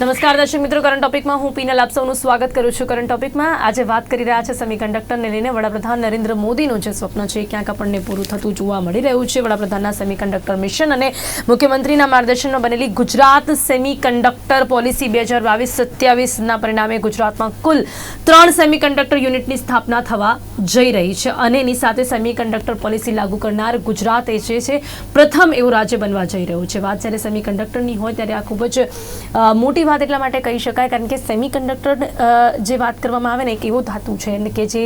નમસ્કાર, દર્શક મિત્રો. કરંટ ટોપિકમાં હું પીનલ આપ સૌનું સ્વાગત કરું છું. કરંટ ટોપિકમાં આજે વાત કરી રહ્યા છે સેમિકન્ડક્ટરને લઈને. વડાપ્રધાન નરેન્દ્ર મોદીનું જે સ્વપ્ન છે ક્યાંક આપણને પૂરું થતું જોવા મળી રહ્યું છે. વડાપ્રધાનના સેમિકન્ડક્ટર મિશન અને મુખ્યમંત્રીના માર્ગદર્શનમાં બનેલી ગુજરાત સેમિકન્ડક્ટર પોલિસી બે હજાર બાવીસ સત્યાવીસના પરિણામે ગુજરાતમાં કુલ ત્રણ સેમિકન્ડક્ટર યુનિટની સ્થાપના થવા જઈ રહી છે. અને એની સાથે સેમિકન્ડક્ટર પોલિસી લાગુ કરનાર ગુજરાત એ જે છે, પ્રથમ એવું રાજ્ય બનવા જઈ રહ્યું છે. વાત જ્યારે સેમિકન્ડક્ટરની હોય ત્યારે આ ખૂબ જ મોટી વાત એટલા માટે કહી શકાય, કારણ કે સેમિકન્ડક્ટર જે વાત કરવામાં આવે ને એક એવો ધાતુ છે એટલે કે જે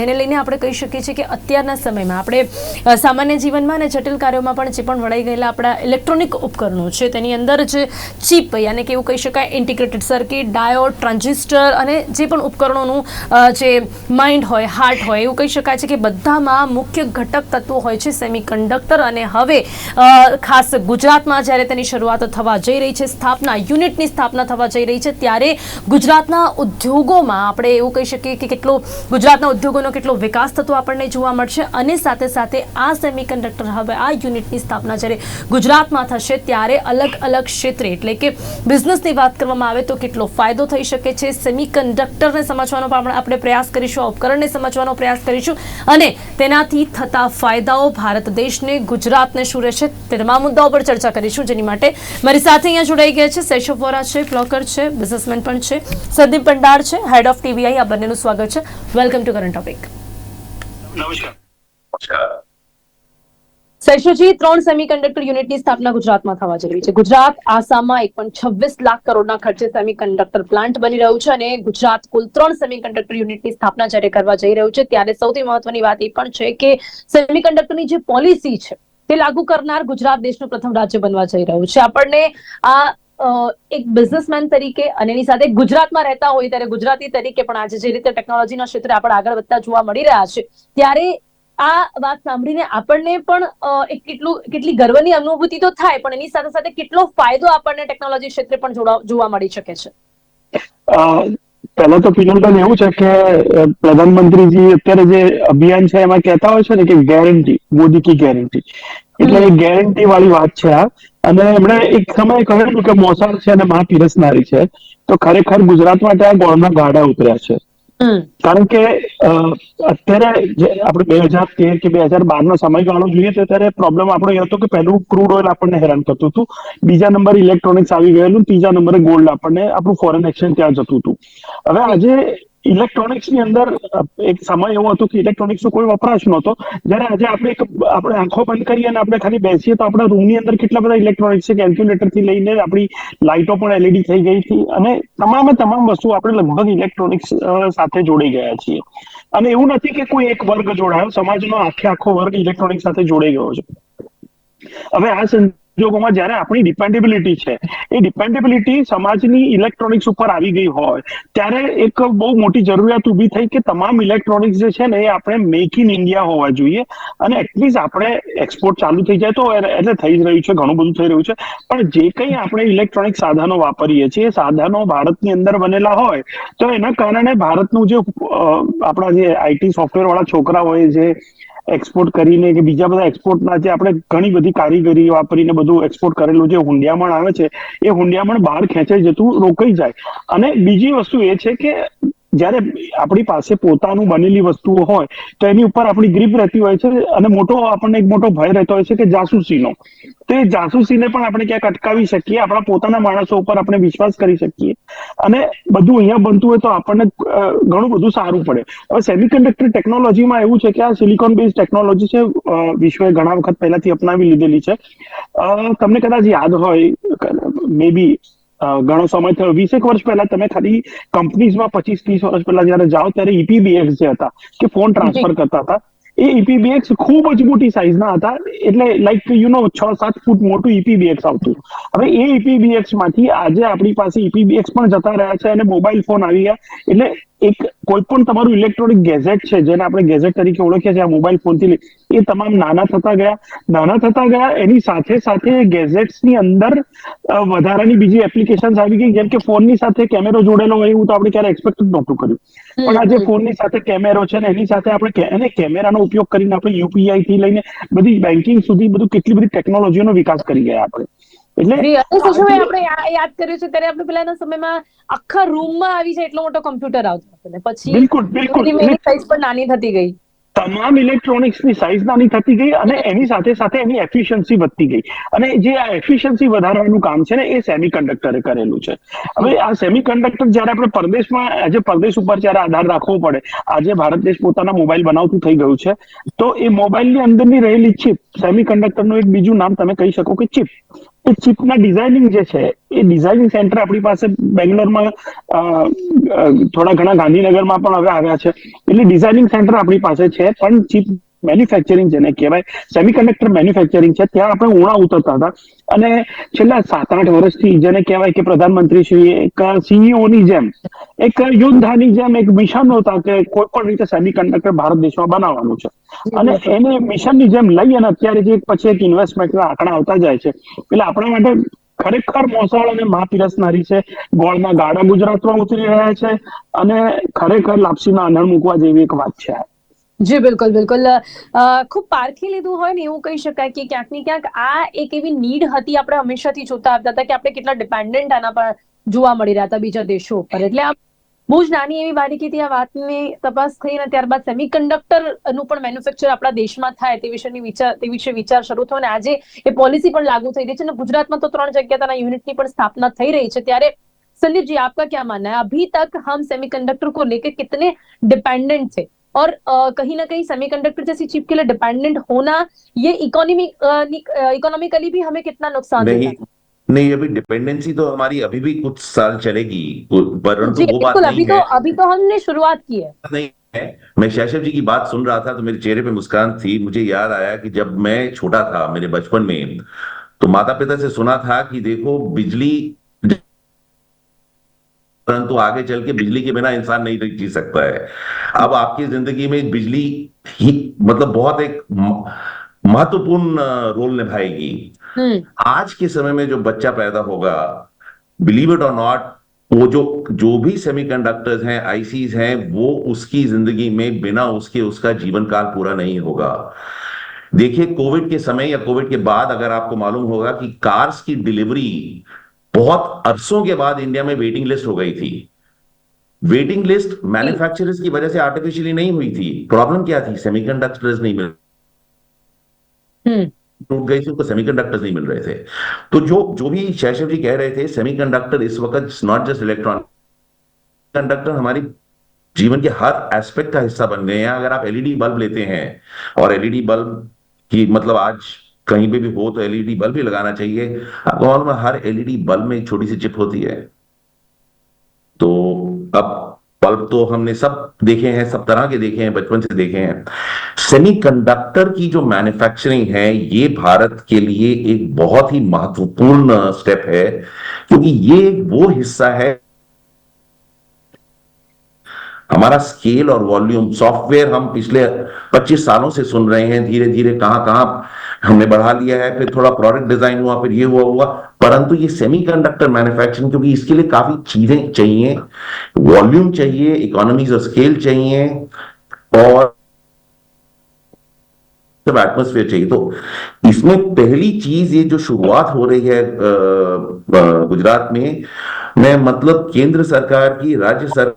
જેને લઈને આપણે કહી શકીએ છીએ કે અત્યારના સમયમાં આપણે સામાન્ય જીવનમાં અને જટિલ કાર્યોમાં પણ જે પણ વળાઈ ગયેલા આપણા ઇલેક્ટ્રોનિક ઉપકરણો છે, તેની અંદર જે ચીપ યાને કે એવું કહી શકાય ઇન્ટિગ્રેટેડ સર્કિટ ડાયોડ ટ્રાન્ઝિસ્ટર અને જે પણ ઉપકરણોનું જે માઇન્ડ હોય હાર્ટ હોય, એવું કહી શકાય છે કે બધામાં મુખ્ય ઘટક તત્વો હોય છે સેમિકન્ડક્ટર અને હવે ખાસ ગુજરાતમાં જ્યારે તેની શરૂઆત થવા જઈ રહી છે, સ્થાપના યુનિટની સ્થાપના થવા જઈ રહી છે ત્યારે ગુજરાતના ઉદ્યોગોમાં આપણે એવું કહી શકીએ કે કેટલો ગુજરાતના ઉદ્યોગોનો કેટલો વિકાસ થતો આપણને જોવા મળશે અને સાથે સાથે આ સેમિકન્ડક્ટર હવે આ યુનિટની સ્થાપના જ્યારે ગુજરાતમાં થશે ત્યારે અલગ અલગ ક્ષેત્રે, એટલે કે બિઝનેસની વાત કરવામાં આવે તો કેટલો ફાયદો થઈ શકે છે. સેમિકન્ડક્ટરને સમજવાનો પણ આપણે- પ્રયાસ કરીશું, આ ઉપકરણને સમજવાનો પ્રયાસ કરીશું અને તેનાથી થતા ફાયદાઓ ભારત દેશને, ગુજરાતને શું રહેશે તમામ મુદ્દાઓ પર ચર્ચા કરીશું. જેની માટે મારી સાથે અહીંયા જોડાઈ ગયા છે સેશો વોરા છે ક્લોકર છે બિઝનેસમેન પણ છે સંદીપ ભંડાર છે હેડ ઓફ ટીવીઆઈ આ બંનેનું સ્વાગત છે. વેલકમ ટુ કરંટ ટોપિક નમસ્કાર. ત્રણ સેમિકન્ડક્ટર યુનિટની સ્થાપના ગુજરાતમાં થવા જઈ રહી છે. ગુજરાત આસામમાં એક પણ છવ્વીસ લાખ કરોડના ખર્ચે સેમિકન્ડક્ટર પ્લાન્ટ બની રહ્યું છે અને ગુજરાત કુલ ત્રણ સેમિકન્ડક્ટર યુનિટની સ્થાપના જ્યારે કરવા જઈ રહ્યું છે ત્યારે સૌથી મહત્વની વાત એ પણ છે કે સેમિકન્ડક્ટરની જે પોલિસી છે તે લાગુ કરનાર ગુજરાત દેશનું પ્રથમ રાજ્ય બનવા જઈ રહ્યું છે. આપણને આ એક બિઝનેસમેન તરીકે અને એની સાથે ગુજરાતમાં રહેતા હોય ત્યારે ગુજરાતી તરીકે પણ આજે જે રીતે ટેકનોલોજીના ક્ષેત્રે આપણે આગળ વધતા જોવા મળી રહ્યા છે, ત્યારે આ વાત સાંભળીને આપણને પણ એક કેટલું, કેટલી ગર્વની અનુભૂતિ તો થાય, પણ એની સાથે સાથે કેટલો ફાયદો આપણને ટેકનોલોજી ક્ષેત્રે પણ જોવા મળી શકે છે? પહેલા તો પિનલબેન એવું છે કે પ્રધાનમંત્રીજી અત્યારે જે અભિયાન છે એમાં કહેતા હોય છે ને કે ગેરંટી મોદી કી ગેરંટી એટલે એ ગેરંટી વાળી વાત છે આ. અને એમણે એક સમયે કહ્યું કે મોસાળ છે અને મા પીરસનારી છે. તો ખરેખર ગુજરાત માટે આ ગોળના ગાડા ઉતર્યા છે. કારણ કે અત્યારે જે આપણે બે હજાર તેર કે બે હજાર બાર નો સમયગાળો જોઈએ તો ત્યારે પ્રોબ્લેમ આપણો એ હતો કે પહેલું ક્રૂડ ઓઇલ આપણને હેરાન કરતું હતું. બીજા નંબર ઇલેક્ટ્રોનિક્સ આવી ગયેલું ત્રીજા નંબરે ગોલ્ડ આપણને આપણું ફોરેન એક્સચેન્જ ત્યાં જતું હતું. હવે આજે ઇલેક્ટ્રોનિક્સની અંદર એક સમય એવો હતો કે ઇલેક્ટ્રોનિક્સ નો કોઈ વપરાશ નહોતો. જ્યારે આજે આપણે એક, આપણે આંખો બંધ કરીએ અને આપણે ખાલી બેસીએ તો આપણા રૂમની અંદર કેટલા બધા ઇલેક્ટ્રોનિક્સ છે કેલ્ક્યુલેટરથી લઈને આપણી લાઇટો પણ એલઈડી થઈ ગઈ હતી. અને તમામે તમામ વસ્તુ આપણે લગભગ ઇલેક્ટ્રોનિક્સ સાથે જોડાઈ ગયા છીએ. અને એવું નથી કે કોઈ એક વર્ગ જોડાયો, સમાજનો આખે આખો વર્ગ ઇલેક્ટ્રોનિક્સ સાથે જોડાઈ ગયો છે. હવે આ સંજોગોમાં જ્યારે આપણી ડિપેન્ડેબિલિટી છે, એ ડિપેન્ડેબિલિટી સમાજની ઇલેક્ટ્રોનિક્સ ઉપર આવી ગઈ હોય, ત્યારે એક બહુ મોટી જરૂરિયાત ઊભી થઈ કે તમામ ઇલેક્ટ્રોનિક્સ જે છે ને, એ આપણે મેક ઇન ઇન્ડિયા હોવા જોઈએ અને એટલીસ્ટ આપણે એક્સપોર્ટ ચાલુ થઈ જાય તો એટલે થઈ જ રહ્યું છે, ઘણું બધું થઈ રહ્યું છે. પણ જે કંઈ આપણે ઇલેક્ટ્રોનિક સાધનો વાપરીએ છીએ, એ સાધનો ભારતની અંદર બનેલા હોય, તો એના કારણે ભારતનું જે આપણા જે આઈટી સોફ્ટવેર વાળા છોકરા હોય, જે એક્સપોર્ટ કરીને કે બીજા બધા એક્સપોર્ટના જે આપણે ઘણી બધી કારીગરી વાપરીને બધું એક્સપોર્ટ કરેલું જે હુંડિયામણ આવે છે, એ હુંડિયામણ બહાર ખેંચાઈ જતું રોકાઈ જાય. અને બીજી વસ્તુ એ છે કે જ્યારે આપણી પાસે પોતાનું બનેલી વસ્તુઓ હોય, તો એની ઉપર આપણી ગ્રીપ રહેતી હોય છે અને મોટો આપણને એક મોટો ભય રહેતો હોય છે કે જાસૂસીનો. તો એ જાસૂસીને પણ આપણે ક્યાંક અટકાવી શકીએ, આપણા પોતાના માણસો ઉપર આપણે વિશ્વાસ કરી શકીએ. અને બધું અહીંયા બનતું હોય તો આપણને ઘણું બધું સારું પડે. હવે સેમિકન્ડક્ટર ટેકનોલોજીમાં એવું છે કે આ સિલિકોન બેઝ ટેકનોલોજી છે વિશ્વએ ઘણા વખત પહેલાથી અપનાવી લીધેલી છે. તમને કદાચ યાદ હોય મે બી ઘણો સમય થયો. વીસેક વર્ષ પહેલા તમે ખાલી કંપનીઝમાં પચીસ ત્રીસ વર્ષ પહેલા જયારે જાઓ ત્યારે ઈપીબીએક્સ જે હતા કે ફોન ટ્રાન્સફર કરતા હતા એ ઈપીબીએક્સ ખૂબ જ મોટી સાઇઝના હતા. એટલે લાઈક યુ નો છ સાત ફૂટ મોટું ઈપીબીએક્સ આવતું. હવે એ ઈપીબીએક્સમાંથી આજે આપણી પાસે ઈપીબીએક્સ પણ જતા રહ્યા છે અને મોબાઈલ ફોન આવી ગયા. એટલે એક કોઈ પણ તમારું ઇલેક્ટ્રોનિક ગેઝેટ છે જેને આપણે ગેઝેટ તરીકે ઓળખીએ છીએ આ મોબાઈલ ફોનથી એ તમામ નાના થતા ગયા. નાના થતા ગયા એની સાથે સાથે ગેઝેટ્સની અંદર વધારાની બીજી એપ્લિકેશન આવી ગઈ જેમ કે ફોનની સાથે કેમેરો જોડેલો હોય એવું તો આપણે ક્યારે એક્સપેક્ટ નહોતું કર્યું. પણ આજે ફોનની સાથે કેમેરો છે ને એની સાથે આપણે એને કેમેરાનો ઉપયોગ કરીને આપણે યુપીઆઈ થી લઈને બધી બેન્કિંગ સુધી બધું કેટલી બધી ટેકનોલોજીનો વિકાસ કરી ગયા આપણે. એટલે જી, અને શીશુભાઈ આપણે યાદ કર્યું છે? ત્યારે આપણે પેલાના સમયમાં આખા રૂમમાં આવી જાય એટલો મોટો કમ્પ્યુટર આવતો હતો પછી બિલકુલ બિલકુલ. ધીમે ધીમે એની સાઈઝ પણ નાની થતી ગઈ. તમામ ઇલેક્ટ્રોનિક્સની સાઇઝ નાની થતી ગઈ અને એની સાથે સાથે એની એફિશિયન્સી વધતી ગઈ. અને જે આ એફિશિયન્સી વધારવાનું કામ છે ને એ સેમિકન્ડક્ટરે કરેલું છે. હવે આ સેમિકન્ડક્ટર જ્યારે આપણે પરદેશમાં આજે પરદેશ ઉપર જ્યારે આધાર રાખવો પડે આજે ભારત દેશ પોતાના મોબાઈલ બનાવતું થઈ ગયું છે તો એ મોબાઈલની અંદરની રહેલી ચીપ ચિપ સેમિકન્ડક્ટરનું એક બીજું નામ તમે કહી શકો કે ચિપ એ ચિપના ડિઝાઇનિંગ જે છે, એ ડિઝાઇનિંગ સેન્ટર આપણી પાસે બેંગ્લોરમાં થોડા ઘણા ગાંધીનગરમાં પણ હવે આવ્યા છે. એટલે ડિઝાઇનિંગ સેન્ટર આપણી પાસે છે, પણ ચિપ મેન્યુફેક્ચરિંગ જેને કહેવાય સેમિકન્ડક્ટર મેન્યુફેક્ચરિંગ છે ત્યાં આપણે ઉણા ઉતરતા હતા. અને છેલ્લા સાત આઠ વર્ષથી જેને કહેવાય કે પ્રધાનમંત્રી શ્રી એક સીઈઓની જેમ એક યોદ્ધાની જેમ એક મિશન હતા કે કોઈ પણ રીતે સેમિકન્ડક્ટર ભારત દેશમાં બનાવવાનું છે. અને એને મિશનની જેમ લઈ અને અત્યારે જે એક પછી એક ઇન્વેસ્ટમેન્ટના આંકડા આવતા જાય છે. એટલે આપણા માટે ખરેખર મોસાળ અને મા પીરસનારી છે. ગોળના ગાડા ગુજરાતમાં ઉતરી રહ્યા છે. અને ખરેખર લાપસીના આંધણ મૂકવા જેવી એક વાત છે. જી બિલકુલ બિલકુલ અ, ખૂબ પારખી લીધું હોય ને એવું કહી શકાય કે ક્યાંક ને ક્યાંક આ એક એવી નીડ હતી આપણે હંમેશાથી જોતા આવતા હતા કે આપણે કેટલા ડિપેન્ડન્ટ આના પર જોવા મળી રહ્યા હતા બીજા દેશો ઉપર એટલે આ બહુ જ નાની એવી બારીકીથી આ વાતની તપાસ થઈ અને ત્યારબાદ સેમિકન્ડક્ટર નું પણ મેન્યુફેક્ચર આપણા દેશમાં થાય તે વિશેની વિચાર તે વિશે વિચાર શરૂ થયો અને આજે એ પોલિસી પણ લાગુ થઈ રહી છે અને ગુજરાતમાં તો ત્રણ જગ્યા તેના યુનિટની પણ સ્થાપના થઈ રહી છે ત્યારે संदीप जी आपका क्या मानना है अभी तक हम सेमीकंडक्टर को लेकर कितने डिपेंडेंट थे और कहीं ना कहीं सेमीकंडक्टर जैसी चिप के लिए डिपेंडेंट होना ये इकोनॉमी इकोनॉमिकली भी हमें कितना नुकसान है? नहीं अभी डिपेंडेंसी तो हमारी अभी भी कुछ साल चलेगी परंतु वो बात नहीं अभी तो अभी तो हमने शुरुआत की है। नहीं है। मैं शैशव जी की बात सुन रहा था तो मेरे चेहरे पे मुस्कान थी। मुझे याद आया कि जब मैं छोटा था मेरे बचपन में तो माता पिता से सुना था कि देखो बिजली परंतु आगे चल के बिजली के बिना इंसान नहीं जी सकता है। अब आपकी ज़िंदगी में बिजली ही मतलब बहुत एक महत्वपूर्ण रोल निभाएगी। हम्म। आज के समय में जो बच्चा पैदा होगा बिलीव इट और नॉट वो जो जो भी सेमीकंडक्टर्स हैं आईसीज हैं वो उसकी ज़िंदगी में बिना उसके उसका जीवन काल पूरा नहीं होगा। देखिए कोविड के समय या कोविड के बाद अगर आपको मालूम होगा कि कार्स की डिलीवरी बहुत अरसों के बाद इंडिया में वेटिंग लिस्ट हो गई थी। वेटिंग लिस्ट मैन्युफैक्चरर्स की वजह से आर्टिफिशियली नहीं हुई थी। प्रॉब्लम क्या थी? सेमीकंडक्टर्स नहीं मिल हम्म। टूट गई थी उनको सेमीकंडक्टर्स नहीं मिल रहे थे। तो जो जो भी शैशव जी कह रहे थे सेमीकंडक्टर इस वक्त नॉट जस्ट इलेक्ट्रॉनिक कंडक्टर हमारी जीवन के हर एस्पेक्ट का हिस्सा बन गए हैं। अगर आप एलईडी बल्ब लेते हैं और एलईडी बल्ब की मतलब आज कहीं पे भी हो तो एलईडी बल्ब ही लगाना चाहिए। मालूम है हर एलईडी बल्ब में एक छोटी सी चिप होती है। तो अब बल्ब तो हमने सब देखे हैं, सब तरह के देखे हैं, बचपन से देखे हैं। सेमीकंडक्टर की जो मैन्युफैक्चरिंग है, ये भारत के लिए एक बहुत ही महत्वपूर्ण स्टेप है, क्योंकि ये वो हिस्सा है। हमारा स्केल और वॉल्यूम सॉफ्टवेयर हम पिछले 25 सालों से सुन रहे हैं धीरे धीरे कहाँ कहाँ हमने बढ़ा लिया है, फिर थोड़ा प्रोडक्ट डिज़ाइन हुआ, फिर ये हुआ हुआ। परंतु ये सेमीकंडक्टर मैन्युफैक्चरिंग क्योंकि इसके लिए काफ़ी चीज़ें चाहिए वॉल्यूम चाहिए इकोनॉमीज ऑफ़ स्केल चाहिए, और एटमोस्फेयर चाहिए। तो इसमें पहली चीज़ ये जो शुरुआत हो रही है गुजरात में, मैं मतलब केंद्र सरकार की, राज्य सरकार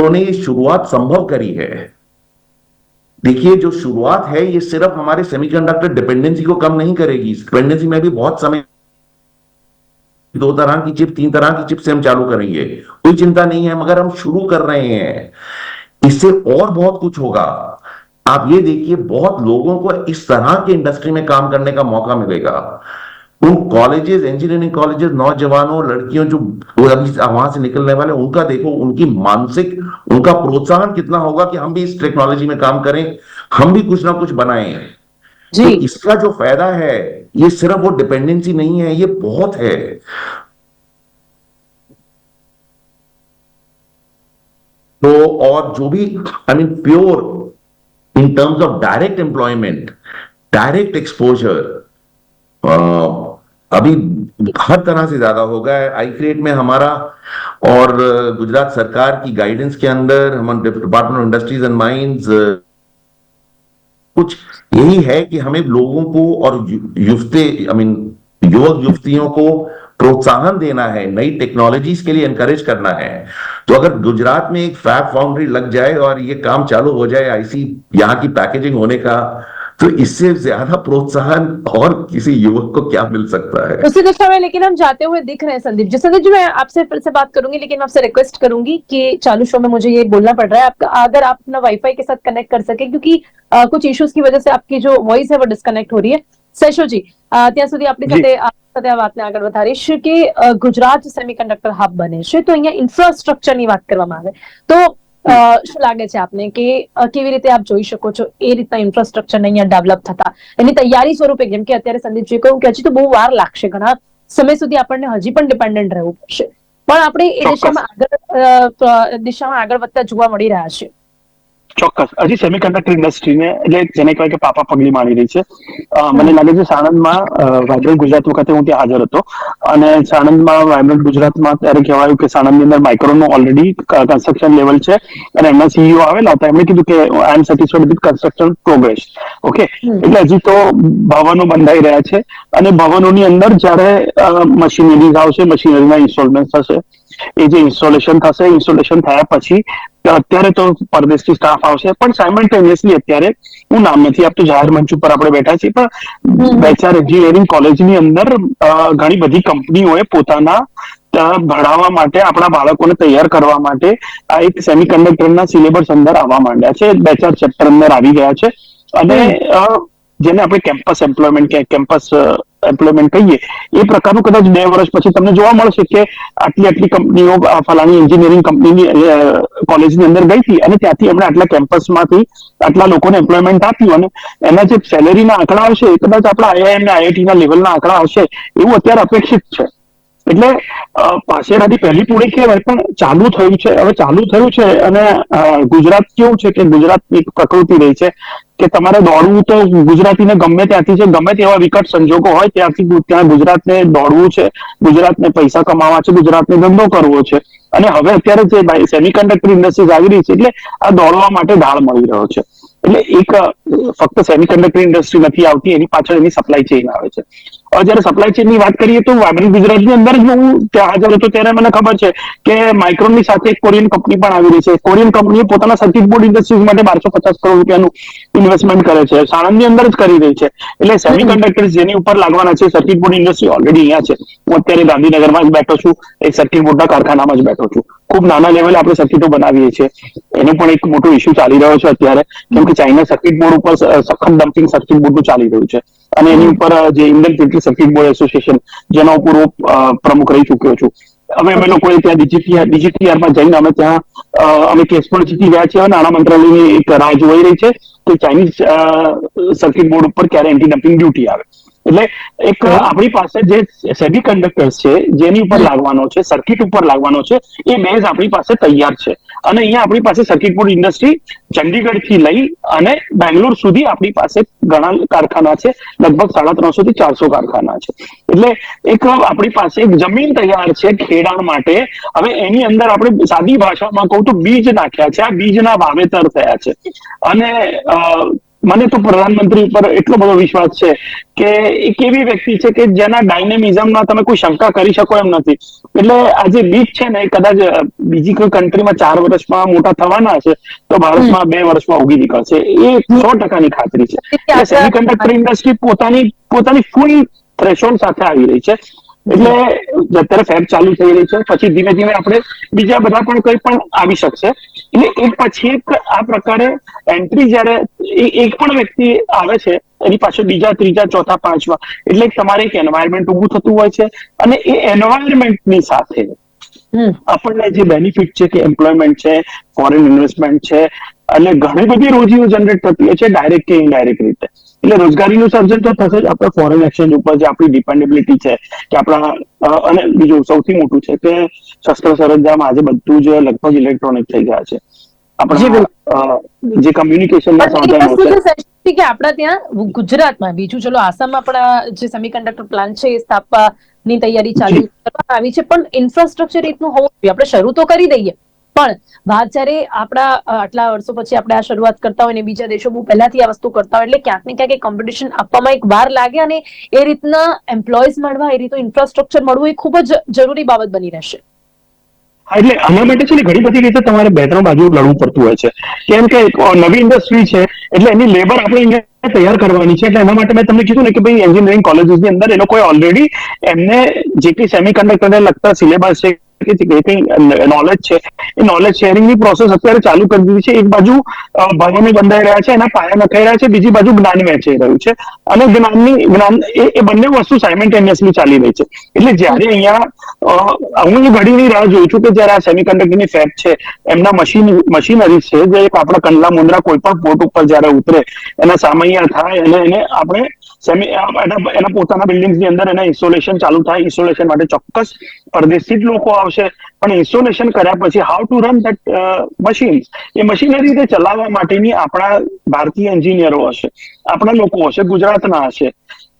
ने ये शुरुआत संभव करी है। देखिए, जो शुरुआत है, ये सिर्फ़ हमारे सेमीकंडक्टर डिपेंडेंसी को कम नहीं करेगी। डिपेंडेंसी में भी बहुत समय दो तरह की चिप, तीन तरह की चिप से हम चालू करेंगे। कोई चिंता नहीं है, मगर हम शुरू कर रहे हैं। इससे और बहुत कुछ होगा। आप ये देखिए, बहुत लोगों को इस तरह के इंडस्ट्री में काम करने का मौका मिलेगा। उन कॉलेजेस इंजीनियरिंग कॉलेजेस नौजवानों लड़कियों जो अभी वहाँ से निकलने वाले उनका देखो उनकी मानसिक उनका प्रोत्साहन कितना होगा कि हम भी इस टेक्नोलॉजी में काम करें हम भी कुछ ना कुछ बनाए। तो इसका जो फ़ायदा है ये सिर्फ़ वो डिपेंडेंसी नहीं है ये बहुत है। तो और जो भी I mean pure in terms of direct employment direct exposure अभी हर तरह से ज़्यादा होगा आई क्रिएट में हमारा और गुजरात सरकार की गाइडेंस के अंदर, हम department of industries and mines कुछ यही है कि हमें लोगों को और युवते आई मीन युवक युवतियों को प्रोत्साहन देना है, नई टेक्नोलॉजीज़ के लिए एनकरेज करना है। तो अगर गुजरात में एक फैब फाउंड्री लग जाए और ये काम चालू हो जाए आईसी यहाँ की पैकेजिंग होने का तो इससे ज्यादा प्रोत्साहन और किसी युवक को क्या मिल सकता है उसी दिशा में लेकिन हम जाते हुए दिख रहे हैं संदीप जी संदीप जी मैं आपसे फिर से बात करूंगी लेकिन मैं आपसे रिक्वेस्ट करूंगी कि चालू शो में मुझे ये बोलना पड़ रहा है आपका अगर आप अपना वाईफाई के साथ कनेक्ट कर सके क्योंकि अ, कुछ इश्यूज की वजह से आपकी जो वॉइस है वो डिस्कनेक्ट हो रही है સેશો જી અ, ત્યાં સુધી આપણી જી. સાથે આ સાથે આ વાતને આગળ વધારીશ કે અ, ગુજરાત સેમિકન્ડક્ટર હબ બને છે તો અહીંયા ઇન્ફ્રાસ્ટ્રક્ચરની વાત કરવામાં આવે તો અ, શું લાગે છે આપને કે કેવી રીતે આપ જોઈ શકો છો એ રીતના ઇન્ફ્રાસ્ટ્રક્ચર અહીંયા ડેવલપ થતા? એની તૈયારી સ્વરૂપે જેમ કે અત્યારે સંદીપજી કહ્યું કે હજી તો બહુ વાર લાગશે ઘણા સમય સુધી આપણને હજી પણ ડિપેન્ડન્ટ રહેવું પડશે. પણ આપણે એ દિશામાં આગળ દિશામાં આગળ વધતા જોવા મળી રહ્યા છે. ચોક્કસ. હજી સેમિકન્ડક્ટર ઇન્ડસ્ટ્રીને એટલે જેને કહેવાય કે પાપા પગલી મારી રહી છે. મને લાગે છે સાણંદમાં વાઇબ્રન્ટ ગુજરાત વખતે હું ત્યાં હાજર હતો. અને સાણંદમાં વાઇબ્રન્ટ ગુજરાતમાં ત્યારે કહેવાયું કે સાણંદની અંદર માઇક્રોનું ઓલરેડી કન્સ્ટ્રક્શન લેવલ છે. અને એમના સીઈઓ આવેલા હતા. એમણે કીધું કે I am satisfied with construction progress okay એટલે હજી તો ભવનો બંધાઈ રહ્યા છે. અને ભવનોની અંદર જ્યારે મશીનરીઝ આવશે મશીનરીના ઇન્સ્ટોલમેન્ટ થશે એ જે ઇન્સ્ટોલેશન થશે ઇન્સ્ટોલેશન થયા પછી અત્યારે તો પરદેશથી સ્ટાફ આવશે પણ સાયમલ્ટેનિયસલી અત્યારે હું નામ નથી આપતું જાહેર મંચ ઉપર આપણે બેઠા છીએ પણ બે ચાર એન્જિનિયરિંગ કોલેજની અંદર ઘણી બધી કંપનીઓએ પોતાના ભણાવવા માટે આપણા બાળકોને તૈયાર કરવા માટે આ એક સેમિકન્ડક્ટરના સિલેબસ અંદર આવવા માંડ્યા છે બે ચાર ચેપ્ટર અંદર આવી ગયા છે. અને જેને આપણે કેમ્પસ એમ્પ્લોયમેન્ટ કે કેમ્પસ એમ્પ્લોયમેન્ટ કહીએ, એ પ્રકારનું કદાચ બે વર્ષ પછી તમને જોવા મળશે કે આટલી આટલી કંપનીઓ ફલાણી એન્જિનિયરિંગ કંપનીની કોલેજની અંદર ગઈ હતી અને ત્યાંથી એમણે આટલા કેમ્પસમાંથી આટલા લોકોને એમ્પ્લોયમેન્ટ આપ્યું અને એના જે સેલેરીના આંકડા આવશે એ કદાચ આપણા આઈઆઈએમ ને આઈઆઈટી ના લેવલના આંકડા આવશે એવું અત્યારે અપેક્ષિત છે. એટલે પાસેરાની પહેલી પૂરી કહેવાય, પણ ચાલુ થયું છે. હવે ચાલુ થયું છે અને ગુજરાત કેવું છે કે ગુજરાત પ્રકૃતિ રહી છે કે તમારે દોડવું તો ગુજરાતીને ગમે ત્યાંથી છે, ગમે તેવા વિકટ સંજોગો હોય ત્યાંથી ત્યાં ગુજરાતને દોડવું છે, ગુજરાતને પૈસા કમાવા છે, ગુજરાતને ધંધો કરવો છે. અને હવે અત્યારે જે સેમિકન્ડક્ટર ઇન્ડસ્ટ્રીઝ આવી રહી છે, એટલે આ દોડવા માટે ઢાળ મળી રહ્યો છે. એટલે એક ફક્ત સેમિકન્ડક્ટર ઇન્ડસ્ટ્રી નથી આવતી, એની પાછળ એની સપ્લાય ચેઇન આવે છે. જયારે સપ્લાય ચેઇનની વાત કરીએ તો વાગણી ગુજરાતની અંદર જ હું હાજર હતો, ત્યારે મને ખબર છે કે માઇક્રોનની સાથે એક કોરિયન કંપની પણ આવી રહી છે. કોરિયન કંપનીએ પોતાના સર્કિટ બોર્ડ ઇન્ડસ્ટ્રીઝ માટે બારસો પચાસ કરોડ રૂપિયાનું ઇન્વેસ્ટમેન્ટ કરે છે. સાણંદની અંદર જ કરી રહી છે. એટલે સેમિકન્ડક્ટર જેની ઉપર લાગવાના છે સર્કિટ બોર્ડ ઇન્ડસ્ટ્રી ઓલરેડી અહીંયા છે. હું અત્યારે ગાંધીનગરમાં જ બેઠો છું. એક સર્કિટ બોર્ડના કારખાનામાં જ બેઠો છું. ખૂબ નાના લેવલે આપણે સર્કિટો બનાવીએ છીએ. એનો પણ એક મોટો ઇસ્યુ ચાલી રહ્યો છે અત્યારે કેમ કે ચાઇના સર્કિટ બોર્ડ ઉપર સખત ડમ્પિંગ સર્કિટ બોર્ડનું ચાલી રહ્યું છે. અને એની ઉપર જે Indian electric circuit board association જેના પૂર્વ હું પ્રમુખ રહી ચૂક્યો છું. અમે અમે લોકોએ ત્યાં ડીજીટીઆર ડીજીટીઆરમાં જઈને અમે ત્યાં અમે કેસ પણ જીતી ગયા છે અને નાણાં મંત્રાલયની એક રાહ જોઈ રહી છે કે ચાઇનીઝ સર્કિટ બોર્ડ ઉપર ક્યારે એન્ટી ડમ્પિંગ ડ્યુટી આવે. એટલે એક આપણી પાસે જે સેમી કંડક્ટર્સ છે જેની ઉપર લાગવાનો છે સર્કિટ ઉપર લાગવાનો છે એ બેઝ આપણી પાસે તૈયાર છે. અને અહીંયા આપણી પાસે સર્કિટ બોર્ડ ઇન્ડસ્ટ્રી ચંડીગઢથી લઈ અને બેંગ્લોર સુધી આપણી પાસે ઘણા કારખાના છે લગભગ સાડા ત્રણસો થી ચારસો કારખાના છે. એટલે એક આપણી પાસે એક જમીન તૈયાર છે ખેડાણ માટે. હવે એની અંદર આપણે સાદી ભાષામાં કહું તો બીજ નાખ્યા છે આ બીજના વાવેતર થયા છે. અને મને તો પ્રધાનમંત્રી ઉપર એટલો બધો વિશ્વાસ છે કે એક એવી વ્યક્તિ છે કે જેના ડાયનેમિઝમમાં તમે કોઈ શંકા કરી શકો એમ નથી. એટલે આ જે બીજ છે ને કદાચ બીજી કોઈ કન્ટ્રીમાં ચાર વર્ષમાં મોટા થવાના છે તો ભારતમાં બે વર્ષમાં ઉગી નીકળશે. એ સો ટકાની ખાતરી છે. સેમિકન્ડક્ટર ઇન્ડસ્ટ્રી પોતાની પોતાની ફૂલ થ્રેશોલ્ડ સાથે આવી રહી છે. એટલે અત્યારે ફેબ ચાલુ થઈ રહી છે. પછી ધીમે ધીમે આપણે બીજા બધા પણ કંઈ પણ આવી શકશે. એટલે એક પછી એક આ પ્રકારે એન્ટ્રી જયારે એક પણ વ્યક્તિ આવે છે એની પાછળ બીજા ત્રીજા ચોથા પાંચમા એટલે તમારે એક એન્વાયરમેન્ટ ઊભું થતું હોય છે અને એ એન્વાયરમેન્ટની સાથે આપણને જે બેનિફિટ છે કે એમ્પ્લોયમેન્ટ છે ફોરેન ઇન્વેસ્ટમેન્ટ છે અને ઘણી બધી રોજીઓ જનરેટ થતી હોય છે ડાયરેક્ટ કે ઇનડાયરેક્ટ રીતે. એટલે રોજગારીનું સર્જન તો થશે જ. આપણે ફોરેન એક્સચેન્જ ઉપર જે આપણી ડિપેન્ડેબિલિટી છે કે આપણા અને બીજું સૌથી મોટું છે કે શસ્ત્ર સરંજામ આજે બધું જ લગભગ ઇલેક્ટ્રોનિક થઈ ગયા છે. જી, જે કમ્યુનિકેશનના પણ એક સાધનો વસ્તુ છે. તો સાચી છે કે આપણા ત્યાં ગુજરાતમાં બીજું ચલો આસામમાં પણ જે સેમિકન્ડક્ટર પ્લાન્ટ છે એ સ્થાપવાની તૈયારી ચાલુ. કરવામાં આવી છે. પણ ઇન્ફ્રાસ્ટ્રક્ચર એટલું હોવું જોઈએ. આપણે શરૂ તો કરી દઈએ. પણ વાત જ્યારે આપણા આટલા વર્ષો પછી આપણે આ શરૂઆત કરતા હોય ને બીજા દેશો બહુ પહેલાથી આ વસ્તુ કરતા હોય એટલે ક્યાંક ને ક્યાંક કોમ્પિટિશન આપવામાં એક વાર લાગે અને એ રીતના એમ્પ્લોઈઝ મળવા, એ રીતનું ઇન્ફ્રાસ્ટ્રક્ચર મળવું એ ખૂબ જ જરૂરી બાબત બની રહેશે. એટલે આના માટે છે ને ઘણી બધી રીતે તમારે બે ત્રણ બાજુ લડવું પડતું હોય છે. કેમ કે નવી ઇન્ડસ્ટ્રી છે, એટલે એની લેબર આપણે અહીંયા તૈયાર કરવાની છે, એટલે એના માટે મેં તમને કીધું ને કે ભાઈ એન્જિનિયરિંગ કોલેજીસની અંદર એ લોકોએ ઓલરેડી એમને જે સેમી સેમિકન્ડક્ટરને લગતા સિલેબસ છે કે જે કંઈ નોલેજ છે, એ નોલેજ શેરિંગની પ્રોસેસ અત્યારે ચાલુ કરી દીધી છે. એક બાજુ ભવનો બંધાઈ રહ્યા છે, એના પાયા નખાઈ રહ્યા છે, બીજી બાજુ જ્ઞાન વહેંચાઈ રહ્યું છે. અને જ્ઞાનની, જ્ઞાન, એ બંને વસ્તુ સાયમેન્ટેનિયસલી ચાલી રહી છે. એટલે જ્યારે અહીંયા હું ઘડીની રાહ જોઉં છું કે જ્યારે આ સેમિકન્ડક્ટરની ફેબ છે, એમના મશીન મશીનરી છે, જે એક આપણા કંડલા મુંદ્રા કોઈ પણ પોર્ટ ઉપર જ્યારે ઉતરે, એના સામૈયા થાય અને એને આપણે સેમી એના પોતાના બિલ્ડિંગ્સની અંદર એના ઇન્સ્ટોલેશન ચાલુ થાય. ઇન્સ્ટોલેશન માટે ચોક્કસ પરદેશી જ લોકો આવશે. પણ ઇન્સ્ટોલેશન કર્યા પછી how to run that machine A machinery રીતે ચલાવવા માટેની આપણા ભારતીય એન્જિનિયરો હશે. આપણા લોકો હશે, ગુજરાતના હશે.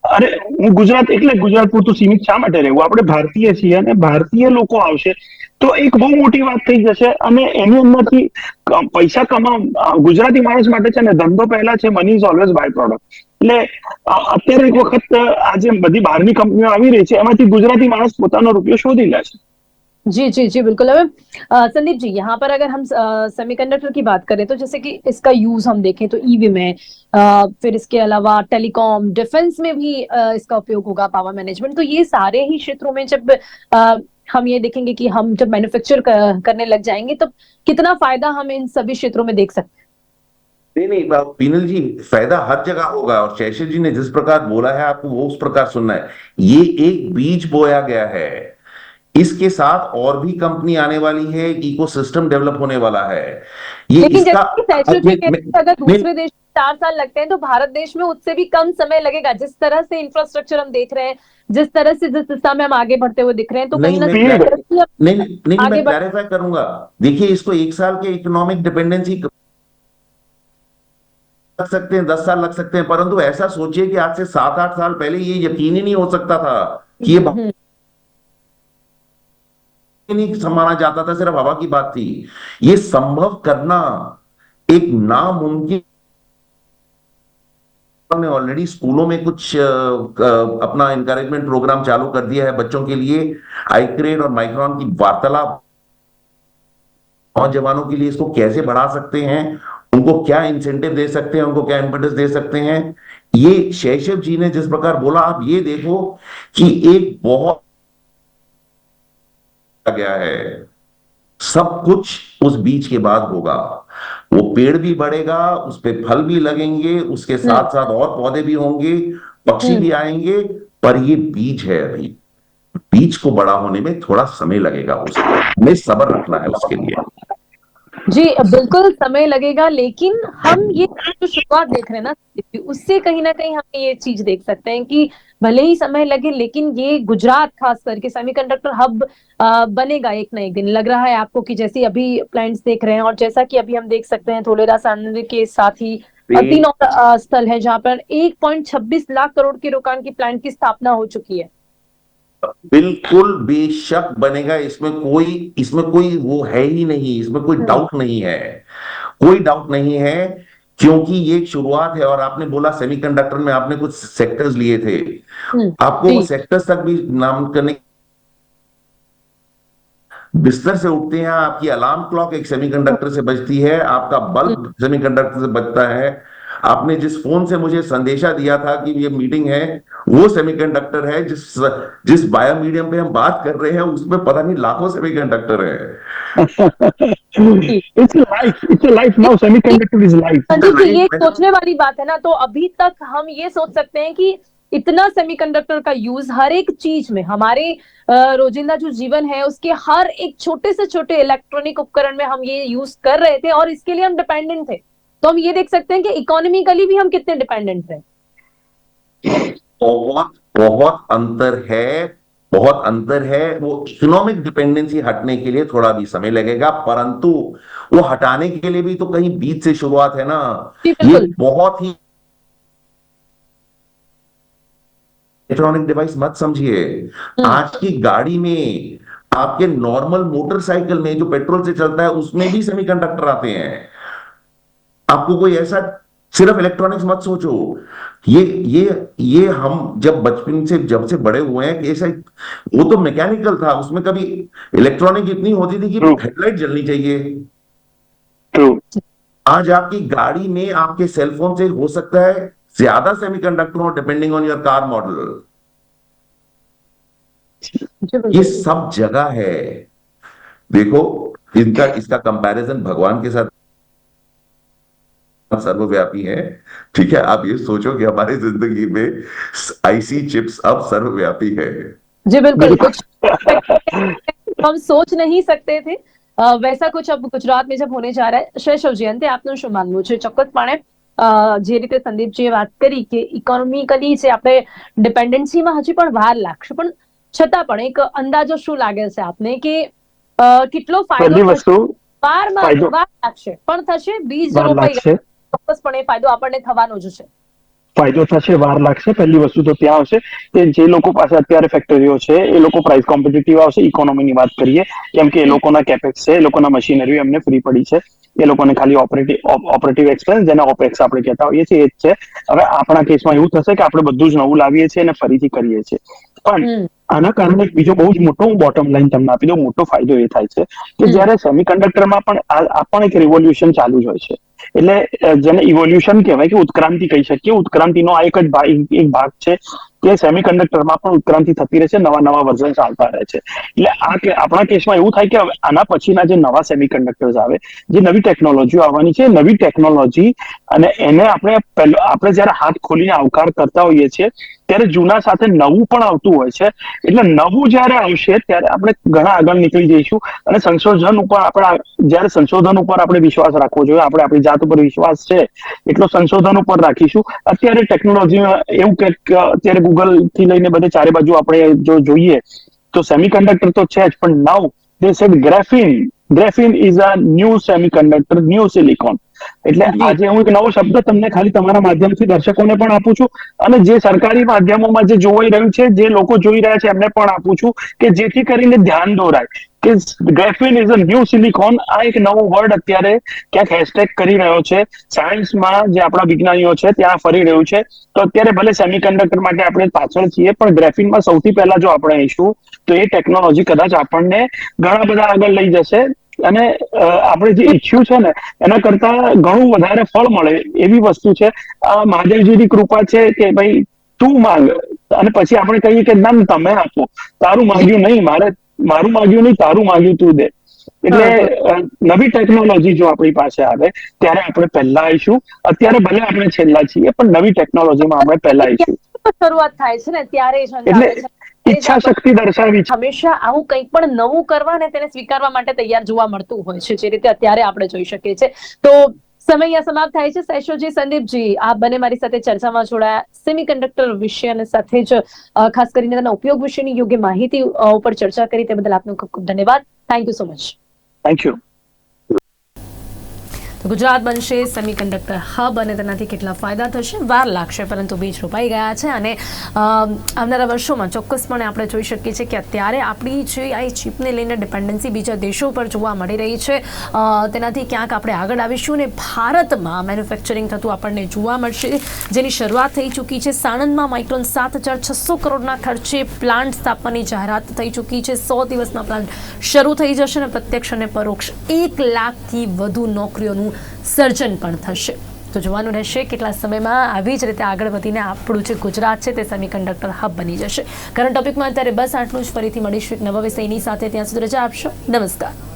અરે, હું ગુજરાત એટલે ગુજરાત પૂરતું સીમિત શા માટે રહેવું? આપણે ભારતીય છીએ અને ભારતીય લોકો આવશે. તો એક બહુ મોટી વાત થઈ જશે અને એની અંદરથી ક- પૈસા કમાવા ગુજરાતી માણસ માટે છે ને ધંધો પહેલા છે money is always by product એટલે અ, અત્યારે એક વખત અ, આ જે બધી બહારની કંપનીઓ આવી રહી છે એમાંથી ગુજરાતી માણસ પોતાનો રૂપિયો શોધી લે છે जी जी जी बिल्कुल अब अ, संदीप जी यहाँ पर अगर हम सेमीकंडक्टर की बात करें तो जैसे कि इसका यूज हम देखें तो ईवी में अ, फिर इसके अलावा टेलीकॉम डिफेंस में भी अ, इसका उपयोग होगा पावर मैनेजमेंट तो ये सारे ही क्षेत्रों में जब अ, हम ये देखेंगे कि हम जब मैन्युफैक्चर करने लग जाएँगे तो कितना फ़ायदा हम इन सभी क्षेत्रों में देख सकते नहीं नहीं बा- पीनल जी फ़ायदा हर जगह होगा और शैशव जी ने जिस प्रकार बोला है आपको वो उस प्रकार सुनना है। ये एक बीज बोया गया है। इसके साथ और भी कंपनी आने वाली है इकोसिस्टम डेवलप होने वाला है। ये लेकिन इसका हैं, अगर दूसरे देश चार साल लगते हैं तो भारत देश में उससे भी कम समय लगेगा। जिस तरह से इंफ्रास्ट्रक्चर हम देख रहे हैं जिस तरह से जिस दिशा में हम आगे बढ़ते हुए दिख रहे हैं तो कहीं ना नहीं, कहीं नहीं, नहीं मैं क्लैरिफाई करूँगा। देखिए इसको एक साल के इकोनॉमिक डिपेंडेंसी लग सकते हैं दस साल लग सकते हैं परंतु ऐसा सोचिए कि आज से सात आठ साल पहले ये यकीन ही नहीं हो सकता था कि ये हम्म, नहीं माना जाता था सिर्फ़ हवा की बात थी। ये संभव करना एक नामुमकिन ने ऑलरेडी स्कूलों में कुछ अपना इनकरेजमेंट प्रोग्राम चालू कर दिया है बच्चों के लिए। आईक्रेड और माइक्रोन की वार्तालाप। नौजवानों के लिए इसको कैसे बढ़ा सकते हैं? उनको क्या इंसेंटिव दे सकते हैं? उनको क्या इम्पेटस दे सकते हैं? ये शैशव जी ने जिस प्रकार बोला, आप ये देखो कि एक बहुत गया है। सब कुछ उस बीच के बाद होगा। वो पेड़ भी बढ़ेगा उस पर फल भी लगेंगे उसके साथ साथ और पौधे भी होंगे पक्षी भी आएँगे पर ये बीज है अभी। बीज को बड़ा होने में थोड़ा समय लगेगा उसको हमें सब्र रखना है उसके लिए। जी बिल्कुल समय लगेगा लेकिन हम ये जो शुरुआत देख रहे हैं ना उससे कहीं ना कहीं हम ये चीज़ देख सकते हैं कि भले ही समय लगे लेकिन ये गुजरात खास करके सेमीकंडक्टर हब बनेगा एक ना एक दिन। लग रहा है आपको कि जैसे अभी प्लांट्स देख रहे हैं और जैसा कि अभी हम देख सकते हैं थोलेरा सांद्र के साथ ही तीन और स्थल है जहाँ पर 1.26 लाख करोड़ के रोकान की प्लांट की स्थापना हो चुकी है। बिल्कुल बेशक बनेगा। इसमें कोई इसमें कोई वो है ही नहीं। इसमें कोई डाउट नहीं है। कोई डाउट नहीं है क्योंकि ये एक शुरुआत है और आपने बोला सेमीकंडक्टर में आपने कुछ सेक्टर्स लिए थे। हम्म, आपको वो सेक्टर्स तक भी नाम करने बिस्तर से उठते हैं आपकी अलार्म क्लॉक एक सेमीकंडक्टर से बजती है आपका बल्ब सेमीकंडक्टर से बजता है आपने जिस फ़ोन से मुझे संदेशा दिया था कि ये मीटिंग है वो सेमीकंडक्टर है जिस जिस बायो मीडियम पे हम बात कर रहे हैं उसमें पता नहीं लाखों सेमीकंडक्टर है। It's life it's life now semiconductor is life Sandeep ji ये सोचने वाली बात है ना तो अभी तक हम ये सोच सकते हैं कि इतना सेमीकंडक्टर का यूज़ हर एक चीज़ में हमारे रोजिंदा जो जीवन है उसके हर एक छोटे से छोटे इलेक्ट्रॉनिक उपकरण में हम ये यूज़ कर रहे थे और इसके लिए हम डिपेंडेंट थे। तो हम ये देख सकते हैं कि इकोनॉमिकली भी हम कितने डिपेंडेंट थे बहुत बहुत अंतर है बहुत अंतर है। वो इकोनॉमिक डिपेंडेंसी हटने के लिए थोड़ा भी समय लगेगा परंतु वो हटाने के लिए भी तो कहीं बीच से शुरुआत है ना। ये बहुत ही इलेक्ट्रॉनिक डिवाइस मत समझिए। आज की गाड़ी में आपके नॉर्मल मोटरसाइकिल में जो पेट्रोल से चलता है उसमें भी सेमीकंडक्टर आते हैं। आपको कोई ऐसा सिर्फ़ इलेक्ट्रॉनिक्स मत सोचो। ये ये ये हम जब बचपन से जब से बड़े हुए हैं ऐसा वो तो मैकेनिकल था उसमें कभी इलेक्ट्रॉनिक इतनी होती थी कि हेडलाइट जलनी चाहिए। आज आपकी गाड़ी में आपके सेलफोन से हो सकता है ज़्यादा सेमीकंडक्टर हो depending on your car model ये सब जगह है। देखो इनका इसका कंपैरिजन भगवान के साथ सर्वव्यापी है ठीक है आप ये सोचो कि हमारी जिंदगी में आईसी चिप्स अब सर्वव्यापी है जी बिल्कुल कुछ हम सोच नहीं सकते थे અ, વૈસા કુછ અબ ગુજરાત में जब होने जा रहा है શૈશવ જી અંતે આપનું શું માનવું છે ચોક્કસપણે અ, જે રીતે સંદીપજીએ વાત કરી કે ઇકોનોમિકલી જે આપણે ડિપેન્ડન્સીમાં હજી પણ વાર લાગશે પણ છતાં પણ એક અંદાજો શું લાગે છે આપને કે અ, કેટલો ફાયદો પહેલી થશે? વસ્તુ વારમાં ફાયદો. વાર લાગશે પણ થશે બીજ વાર રોપાઈ લાગશે ચોક્કસપણે ફાયદો આપણને થવાનો જ છે. ફાયદો થશે, વાર લાગશે. પહેલી વસ્તુ તો ત્યાં આવશે કે જે લોકો પાસે અત્યારે ફેક્ટરીઓ છે, એ લોકો પ્રાઇસ કોમ્પિટિટિવ આવશે. ઇકોનોમીની વાત કરીએ, કેમ કે એ લોકોના કેપેક્સ છે, એ લોકોના મશીનરી એમને ફ્રી પડી છે. એ લોકોને ખાલી ઓપરેટિવ ઓપરેટિવ એક્સપેન્સ જેને ઓપેક્સ આપણે કહેતા હોઈએ છીએ એ જ છે. હવે આપણા કેસમાં એવું થશે કે આપણે બધું જ નવું લાવીએ છીએ અને ફરીથી કરીએ છીએ. પણ આના કારણે બીજો બહુ જ મોટો બોટમ લાઈન તમને આપી દઉં મોટો ફાયદો એ થાય છે કે. જ્યારે સેમિકન્ડક્ટરમાં પણ આ પણ એક રિવોલ્યુશન ચાલુ જ હોય છે. એટલે જેને ઇવોલ્યુશન કહેવાય કે ઉત્ક્રાંતિ કહી શકીએ ઉત્ક્રાંતિનો આ એક જ એક ભાગ છે. કે સેમિકન્ડક્ટરમાં પણ ઉત્ક્રાંતિ થતી રહે છે, નવા નવા વર્ઝન્સ આવતા રહે છે. એટલે આ કે, આપણા કેસમાં એવું થાય કે હવે આના પછીના જે નવા સેમિકન્ડક્ટર્સ આવે, જે નવી ટેકનોલોજીઓ આવવાની છે, નવી ટેકનોલોજી અને એને આપણે આપણે જ્યારે હાથ ખોલીને આવકાર કરતા હોઈએ છીએ ત્યારે જૂના સાથે નવું પણ આવતું હોય છે. એટલે નવું જ્યારે આવશે, ત્યારે આપણે ઘણા આગળ નીકળી જઈશું અને સંશોધન ઉપર આપણે, જ્યારે સંશોધન ઉપર આપણે વિશ્વાસ રાખવો જોઈએ, આપણે આપણી જાત ઉપર વિશ્વાસ છે, એટલો સંશોધન ઉપર રાખીશું. અત્યારે ટેકનોલોજી એવું કે અત્યારે ગૂગલથી લઈને બધે ચારે બાજુ આપણે જો જોઈએ, તો સેમિકન્ડક્ટર તો છે જ, પણ now they said graphene graphene is a new semiconductor new silicon એટલે આજે હું એક નવો શબ્દ તમને ખાલી તમારા માધ્યમથી દર્શકોને પણ આપું છું અને જે સરકારી માધ્યમોમાં જે જોવાઈ રહ્યું છે જે લોકો જોઈ રહ્યા છે એમને પણ આપું છું કે જેથી કરીને ધ્યાન દોરાય કે graphene is a new silicon આ એક નવો વર્ડ અત્યારે ક્યાંક હેશટેગ કરી રહ્યો છે. સાયન્સમાં જે આપણા વિજ્ઞાનીઓ છે ત્યાં ફરી રહ્યું છે. તો અત્યારે ભલે સેમિકન્ડક્ટર માટે આપણે પાછળ છીએ પણ ગ્રેફિનમાં સૌથી પહેલા જો આપણે આવીશું તો એ ટેકનોલોજી કદાચ આપણને ઘણા બધા આગળ લઈ જશે. અને આપણે જે ઈચ્છ્યું છે ને એના કરતા ઘણું વધારે ફળ મળે એવી વસ્તુ છે. આ મહાદેવજીની કૃપા છે કે ભાઈ તું માંગ. અને પછી આપણે કહીએ કે ના તમે આપો. તારું માંગ્યું નહીં. મારે મારું માંગ્યું નહીં. તારું માંગ્યું તું દે. એટલે નવી ટેકનોલોજી જો આપણી પાસે આવે ત્યારે આપણે પહેલા આવીશું. અત્યારે ભલે આપણે છેલ્લા છીએ પણ નવી ટેકનોલોજીમાં આપણે પહેલા આવીશું. શરૂઆત થાય છે ને ત્યારે એટલે ઈચ્છા શક્તિ દર્શાવી છે. હંમેશા આવું કંઈક પણ નવું કરવા અને તેને સ્વીકારવા માટે તૈયાર જોવા મળતું હોય છે જે રીતે અત્યારે આપણે જોઈ શકીએ છીએ. તો સમય અહીંયા સમાપ્ત થાય છે. સૈશોજી સંદીપજી આપ બંને મારી સાથે ચર્ચામાં જોડાયા. સેમિકન્ડક્ટર વિશે અને સાથે જ ખાસ કરીને તેના ઉપયોગ વિશેની યોગ્ય માહિતી ઉપર ચર્ચા કરી તે બદલ આપનો ખૂબ ખૂબ ધન્યવાદ. Thank you so much thank you તો ગુજરાત બનશે સેમિકન્ડક્ટર હબ અને તેનાથી કેટલા ફાયદા થશે? વાર લાગશે, પરંતુ બીજ રોપાઈ ગયા છે અને આવનારા વર્ષોમાં ચોક્કસપણે આપણે જોઈ શકીએ છીએ કે અત્યારે આપણી જે આ ચીપને લઈને ડિપેન્ડન્સી બીજા દેશો પર જોવા મળી રહી છે. તેનાથી ક્યાંક આપણે આગળ આવીશું અને ભારતમાં મેન્યુફેક્ચરિંગ થતું આપણને જોવા મળશે, જેની શરૂઆત થઈ ચૂકી છે. સાણંદમાં માઇક્રોન સાત હજાર છસો કરોડના ખર્ચે પ્લાન્ટ સ્થાપવાની જાહેરાત થઈ ચૂકી છે. સો દિવસમાં પ્લાન્ટ શરૂ થઈ જશે અને પ્રત્યક્ષ અને પરોક્ષ એક લાખથી વધુ નોકરીઓનું સર્જન પણ થશે. તો જોવાનું રહેશે કેટલા સમયમાં આવી જ રીતે આગળ વધીને આપણું જે ગુજરાત છે તે સેમિકન્ડક્ટર હબ બની જશે. કરંટ ટોપિકમાં અત્યારે બસ આટલું જ. ફરીથી મળીશું એક નવા વિષયની સાથે. ત્યાં સુધી રજા આપશો. નમસ્કાર.